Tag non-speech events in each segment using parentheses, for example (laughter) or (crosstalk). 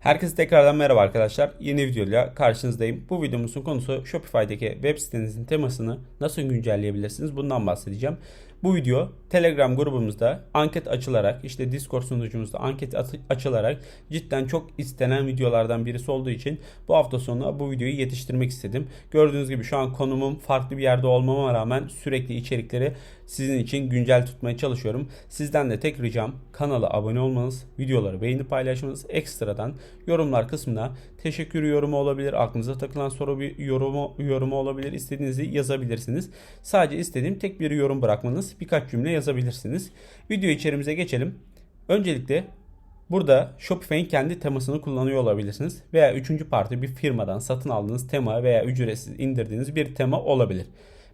Herkese tekrardan merhaba arkadaşlar. Yeni videoyla karşınızdayım. Bu videomuzun konusu Shopify'daki web sitenizin temasını nasıl güncelleyebilirsiniz bundan bahsedeceğim. Bu video Telegram grubumuzda anket açılarak işte Discord sunucumuzda anket açılarak cidden çok istenen videolardan birisi olduğu için bu hafta sonu bu videoyu yetiştirmek istedim. Gördüğünüz gibi şu an konumum farklı bir yerde olmama rağmen sürekli içerikleri sizin için güncel tutmaya çalışıyorum. Sizden de tek ricam kanala abone olmanız, videoları beğenip paylaşmanız, ekstradan yorumlar kısmına teşekkür yorumu olabilir, aklınıza takılan soru bir yorumu, yorumu olabilir, istediğinizi yazabilirsiniz. Sadece istediğim tek bir yorum bırakmanız, birkaç cümle yazabilirsiniz. Video içerimize geçelim. Öncelikle Burada Shopify'in kendi temasını kullanıyor olabilirsiniz. Veya üçüncü parti bir firmadan satın aldığınız tema veya ücretsiz indirdiğiniz bir tema olabilir.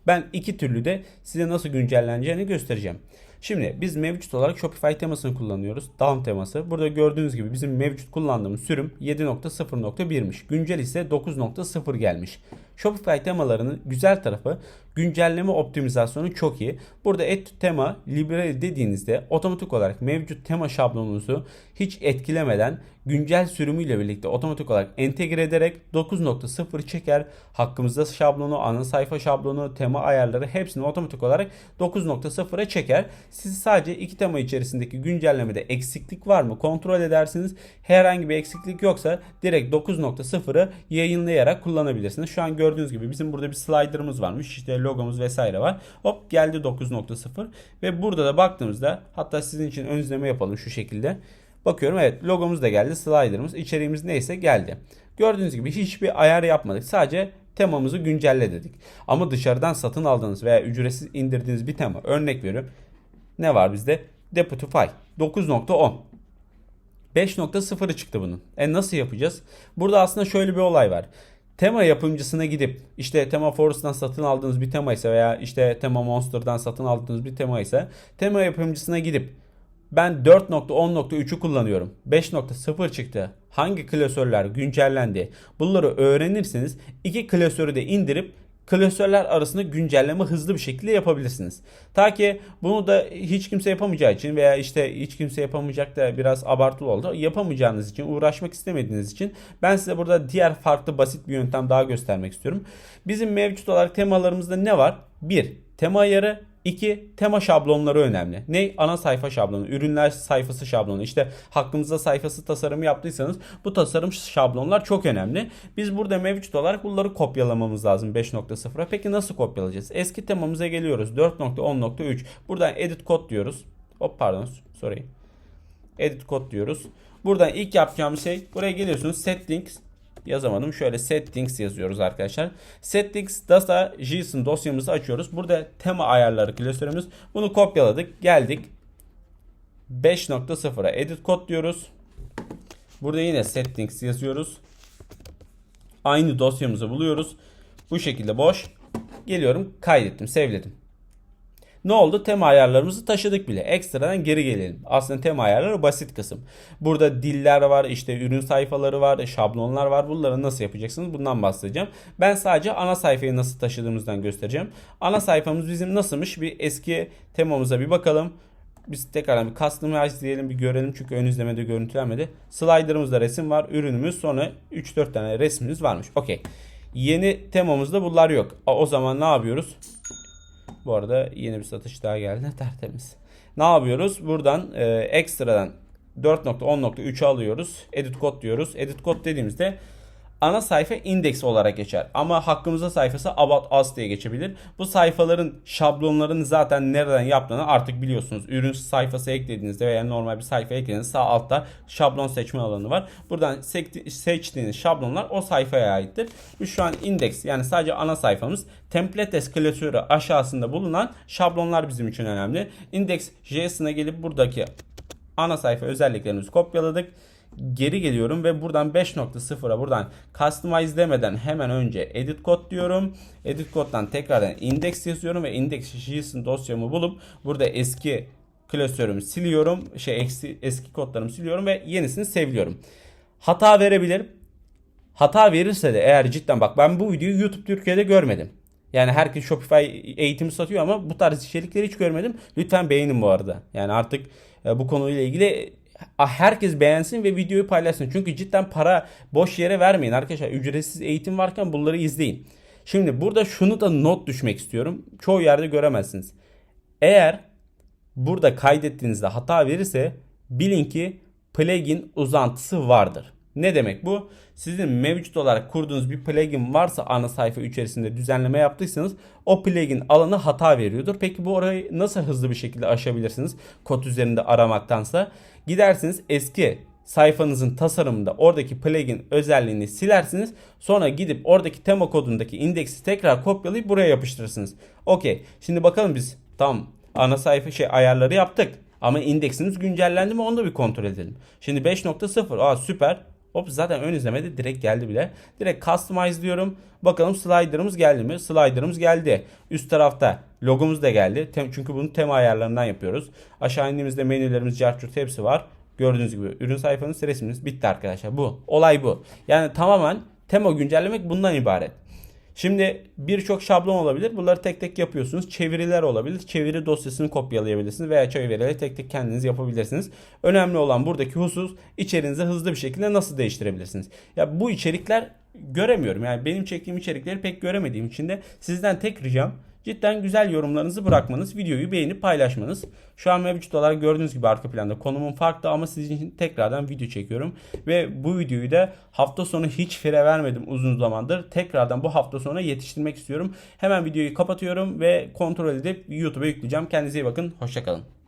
Ben iki türlü de size nasıl güncelleneceğini göstereceğim. Şimdi biz mevcut olarak Shopify temasını kullanıyoruz. Down teması. Burada gördüğünüz gibi bizim mevcut kullandığımız sürüm 7.0.1'miş. Güncel ise 9.0 gelmiş. Shopify temalarının güzel tarafı güncelleme optimizasyonu çok iyi. Burada to tema library dediğinizde otomatik olarak mevcut tema şablonunuzu hiç etkilemeden güncel sürümüyle birlikte otomatik olarak entegre ederek 9.0 çeker. Hakkımızda şablonu, ana sayfa şablonu, tema ayarları hepsini otomatik olarak 9.0'a çeker. Siz sadece iki tema içerisindeki güncellemede eksiklik var mı kontrol edersiniz. Herhangi bir eksiklik yoksa direkt 9.0'ı yayınlayarak kullanabilirsiniz. Şu an gördüğünüz gibi bizim burada bir slider'ımız varmış. İşte logomuz vesaire var. Hop geldi 9.0 ve burada da baktığımızda hatta sizin için ön izleme yapalım şu şekilde. Bakıyorum evet logomuz da geldi. Slider'ımız içeriğimiz neyse geldi. Gördüğünüz gibi hiçbir ayar yapmadık. Sadece temamızı güncelle dedik. Ama dışarıdan satın aldığınız veya ücretsiz indirdiğiniz bir tema örnek veriyorum. Ne var bizde? Deputify 9.10 5.0'ı çıktı bunun. E nasıl yapacağız? Burada aslında şöyle bir olay var. Tema yapımcısına gidip işte Tema Forest'tan satın aldığınız bir tema ise veya işte Tema Monster'dan satın aldığınız bir tema ise tema yapımcısına gidip ben 4.10.3'ü kullanıyorum. 5.0 çıktı. Hangi klasörler güncellendi? Bunları öğrenirseniz iki klasörü de indirip klasörler arasında güncelleme hızlı bir şekilde yapabilirsiniz. Ta ki bunu da hiç kimse yapamayacağı için veya işte hiç kimse yapamayacak da biraz abartılı oldu. Yapamayacağınız için, uğraşmak istemediğiniz için ben size burada diğer farklı basit bir yöntem daha göstermek istiyorum. Bizim mevcut olarak temalarımızda ne var? 1. Tema ayarı 2. Tema şablonları önemli. Ne? Ana sayfa şablonu, ürünler sayfası şablonu. İşte hakkınızda sayfası tasarımı yaptıysanız bu tasarım şablonlar çok önemli. Biz burada mevcut olarak bunları kopyalamamız lazım 5.0'a. Peki nasıl kopyalayacağız? Eski temamıza geliyoruz. 4.10.3. Buradan edit kod diyoruz. Hop pardon sorry. Edit kod diyoruz. Buradan ilk yapacağımız şey buraya geliyorsunuz settings yazamadım. Şöyle settings yazıyoruz arkadaşlar. Settings data JSON dosyamızı açıyoruz. Burada tema ayarları klasörümüz. Bunu kopyaladık. Geldik. 5.0'a edit kod diyoruz. Burada yine settings yazıyoruz. Aynı dosyamızı buluyoruz. Bu şekilde boş. Geliyorum kaydettim, sevledim. Ne oldu? Tema ayarlarımızı taşıdık bile. Ekstradan geri gelelim. Aslında tema ayarları basit kısım. Burada diller var, işte ürün sayfaları var, şablonlar var. Bunları nasıl yapacaksınız? Bundan bahsedeceğim. Ben sadece ana sayfayı nasıl taşıdığımızdan göstereceğim. Ana sayfamız bizim nasılmış? Bir eski temamıza bir bakalım. Biz tekrardan bir customize diyelim bir görelim çünkü ön izlemede görüntülenmedi. Slider'ımızda resim var, ürünümüz sonra 3-4 tane resmimiz varmış. Okey. Yeni temamızda bunlar yok. O zaman ne yapıyoruz? Bu arada yeni bir satış daha geldi. (laughs) Tertemiz. Ne yapıyoruz? Buradan e, ekstradan 4.10.3'ü alıyoruz. Edit kod diyoruz. Edit kod dediğimizde ana sayfa indeks olarak geçer. Ama hakkımızda sayfası about us diye geçebilir. Bu sayfaların şablonlarını zaten nereden yaptığını artık biliyorsunuz. Ürün sayfası eklediğinizde veya normal bir sayfa eklediğinizde sağ altta şablon seçme alanı var. Buradan seçtiğiniz şablonlar o sayfaya aittir. Biz şu an indeks yani sadece ana sayfamız templates klasörü aşağısında bulunan şablonlar bizim için önemli. Index JS'ine gelip buradaki ana sayfa özelliklerimizi kopyaladık geri geliyorum ve buradan 5.0'a buradan customize demeden hemen önce edit kod diyorum. Edit koddan tekrardan index yazıyorum ve index JSON dosyamı bulup burada eski klasörümü siliyorum. Şey eski, eski kodlarımı siliyorum ve yenisini sevliyorum. Hata verebilir. Hata verirse de eğer cidden bak ben bu videoyu YouTube Türkiye'de görmedim. Yani herkes Shopify eğitimi satıyor ama bu tarz içerikleri hiç görmedim. Lütfen beğenin bu arada. Yani artık bu konuyla ilgili herkes beğensin ve videoyu paylaşsın. Çünkü cidden para boş yere vermeyin arkadaşlar. Ücretsiz eğitim varken bunları izleyin. Şimdi burada şunu da not düşmek istiyorum. Çoğu yerde göremezsiniz. Eğer burada kaydettiğinizde hata verirse bilin ki plugin uzantısı vardır. Ne demek bu? Sizin mevcut olarak kurduğunuz bir plugin varsa ana sayfa içerisinde düzenleme yaptıysanız o plugin alanı hata veriyordur. Peki bu orayı nasıl hızlı bir şekilde aşabilirsiniz? Kod üzerinde aramaktansa gidersiniz eski sayfanızın tasarımında oradaki plugin özelliğini silersiniz. Sonra gidip oradaki tema kodundaki indeksi tekrar kopyalayıp buraya yapıştırırsınız. Okey. Şimdi bakalım biz tam ana sayfa şey ayarları yaptık. Ama indeksimiz güncellendi mi onu da bir kontrol edelim. Şimdi 5.0 aa süper. Hop zaten ön izlemede direkt geldi bile. Direkt customize diyorum. Bakalım slider'ımız geldi mi? Slider'ımız geldi. Üst tarafta logomuz da geldi. Tem, çünkü bunu tema ayarlarından yapıyoruz. Aşağı indiğimizde menülerimiz, cartçurt hepsi var. Gördüğünüz gibi ürün sayfanız resminiz bitti arkadaşlar. Bu. Olay bu. Yani tamamen tema güncellemek bundan ibaret. Şimdi birçok şablon olabilir. Bunları tek tek yapıyorsunuz. Çeviriler olabilir. Çeviri dosyasını kopyalayabilirsiniz veya çevirileri tek tek kendiniz yapabilirsiniz. Önemli olan buradaki husus içeriğinizi hızlı bir şekilde nasıl değiştirebilirsiniz. Ya bu içerikler göremiyorum. Yani benim çektiğim içerikleri pek göremediğim için de sizden tek ricam Cidden güzel yorumlarınızı bırakmanız, videoyu beğenip paylaşmanız. Şu an mevcut olarak gördüğünüz gibi arka planda konumum farklı ama sizin için tekrardan video çekiyorum. Ve bu videoyu da hafta sonu hiç fire vermedim uzun zamandır. Tekrardan bu hafta sonu yetiştirmek istiyorum. Hemen videoyu kapatıyorum ve kontrol edip YouTube'a yükleyeceğim. Kendinize iyi bakın. Hoşçakalın.